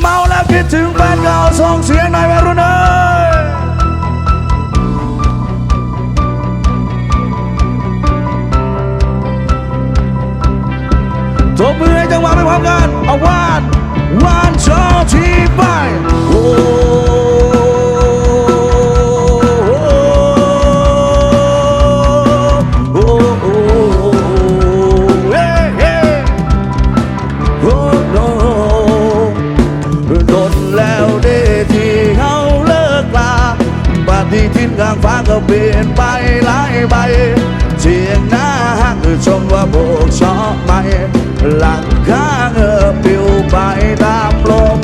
เมาแล้วคิดถึงแฟนเก่าส่งเสียงหน่อยวัยรุ่นเอ้ย ฏิทินกลางฟ้าก็เปลี่ยนไปหลายใบเสียงหน้าห้างชมว่าโบกชอบไหมหลังคาเงอปลิวไปตามลม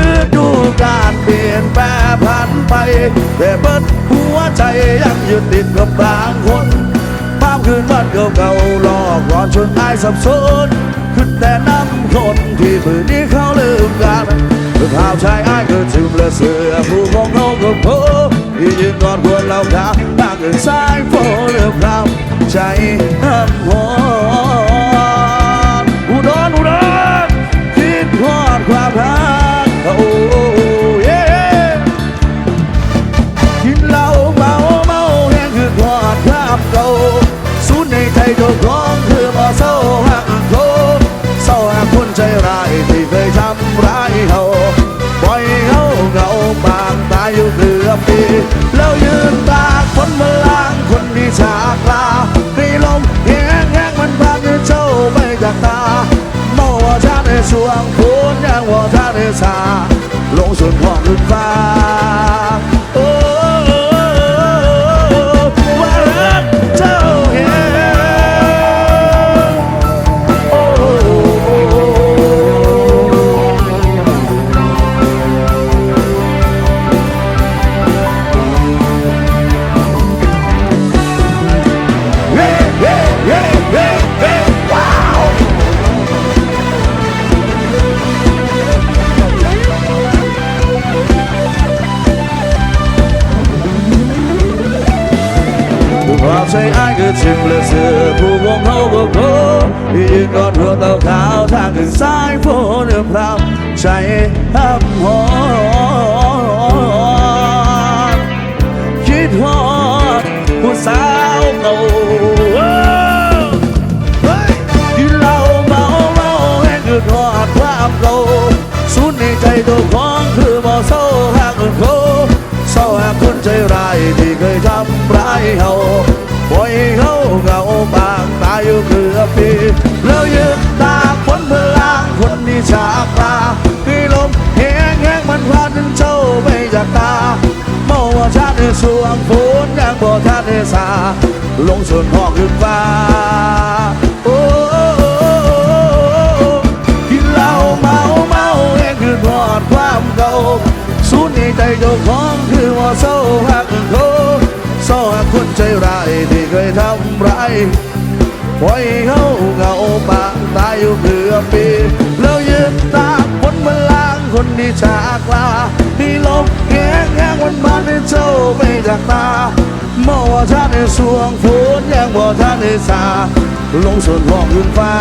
ฤดูการเปลี่ยนแปรผันไป แต่เบิดหัวใจยังยึดติดกับบางคนภาพคืนวันเก่าๆหลอกหลอนจนอายสับสนขึ้นแต่น้ำคนที่มือนี้เขาลืมกันข่าวชายอายก็ถึงเลือเสือผู้ของเขาก็พบ ยืนกอดหัวเราดาตั้งกันสายโฟเลือพราวใจห้ามหัว ลงส่วนของขึ้นฟ้าโใจอ้ายคือชิมและเสือผู้วงเขาบอกโอ้ยืนกอดหัวเต่าขาทางขึ้นสายฝนเรือพราวใจห้ำหอนคิดฮอดผู้สาวเก่าเฮ้ยกินเหล้าเมาเมาแห้งคือฮอดความเก่าสูญในใจตัวของคือบ่เศร้าหักเขาเศร้าหากคนใจร้ายที่เคยทำร้ายเขา ปล่อยเขาเหงาบางตายอยู่เกือบปีแล้วยืนตากฝนเพลางคนที่จากลาให้ลมแห้งแห้งมันพัดจนเจ้าไปจากตาเมื่อว่าชาติสวงฝนยังบ่ทันได้สาลงส่วนหอกขึ้นฟ้าโอ้กินเหล้าเมาเมาเองคือทอดความเก่าสูญในใจเจ้าของคือว่าเศร้า คนใจร้ายที่เคยทำร้ายปล่อยเขาเหงาปางตายอยู่เกือบปี แล้วยืนตากฝนมาล้างคนที่จากลาที่ลมแห้งแห้งวันบานให้เจ้าไปจากตาเมื่อว่าท่านในสวงฝนยังบ่ท่านในสาลงส่วนห้องขึ้นฟ้า